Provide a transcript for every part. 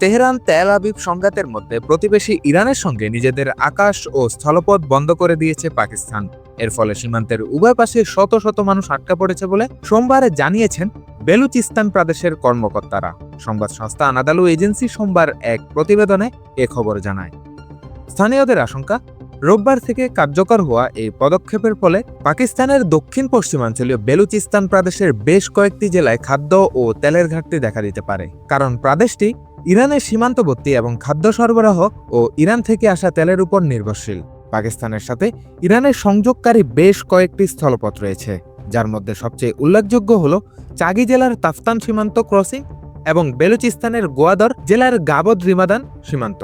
Tehran Tel Aviv সংঘাতের মধ্যে প্রতিবেশী ইরানের সঙ্গে নিজেদের আকাশ ও স্থলপথ বন্ধ করে দিয়েছে পাকিস্তান। এর ফলে সীমান্তের উভয় পাশে শত শত মানুষ আটকা পড়েছে বলে সোমবারে জানিয়েছেন বেলুচিস্তান প্রদেশের কর্মকর্তারা। সংবাদ সংস্থা আনাদালু এজেন্সি সোমবার এক প্রতিবেদনে এ খবর জানায়। স্থানীয়দের আশঙ্কা, রোববার থেকে কার্যকর হওয়া এই পদক্ষেপের ফলে পাকিস্তানের দক্ষিণ পশ্চিমাঞ্চলীয় বেলুচিস্তান প্রদেশের বেশ কয়েকটি জেলায় খাদ্য ও তেলের ঘাটতি দেখা দিতে পারে। কারণ, প্রদেশটি ইরানের সীমান্তবর্তী এবং খাদ্য সরবরাহ ও ইরান থেকে আসা তেলের উপর নির্ভরশীল। পাকিস্তানের সাথে ইরানের সংযোগকারী বেশ কয়েকটি স্থলপথ রয়েছে, যার মধ্যে সবচেয়ে উল্লেখযোগ্য হল চাগি জেলার তাফতান সীমান্ত ক্রসিং এবং বেলুচিস্তানের গোয়াদর জেলার গাবদ রিমাদান সীমান্ত।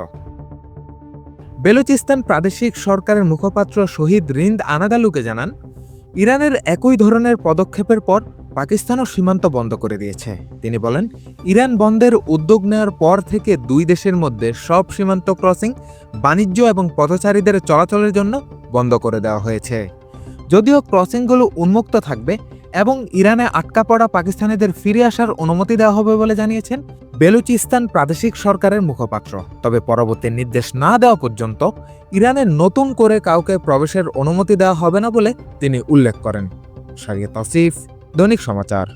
বেলুচিস্তান প্রাদেশিক সরকারের মুখপাত্র শহীদ রিন্দ আনাদালুকে জানান ইরানের একই ধরনের পদক্ষেপের পর পাকিস্তানও সীমান্ত বন্ধ করে দিয়েছে। তিনি বলেন, ইরান বন্ধের উদ্যোগ নেওয়ার পর থেকে দুই দেশের মধ্যে সব সীমান্ত ক্রসিং বাণিজ্য এবং পথচারীদের চলাচলের জন্য বন্ধ করে দেওয়া হয়েছে। যদিও ক্রসিংগুলো উন্মুক্ত থাকবে এবং ইরানে আটকা পড়া পাকিস্তানিদের ফিরে আসার অনুমতি দেওয়া হবে বলে জানিয়েছেন বেলুচিস্তান প্রাদেশিক সরকারের মুখপাত্র। তবে পরবর্তী নির্দেশ না দেওয়া পর্যন্ত ইরানে নতুন করে কাউকে প্রবেশের অনুমতি দেওয়া হবে না বলে তিনি উল্লেখ করেন। সারিয়া তসিফ, দৈনিক সমাচার।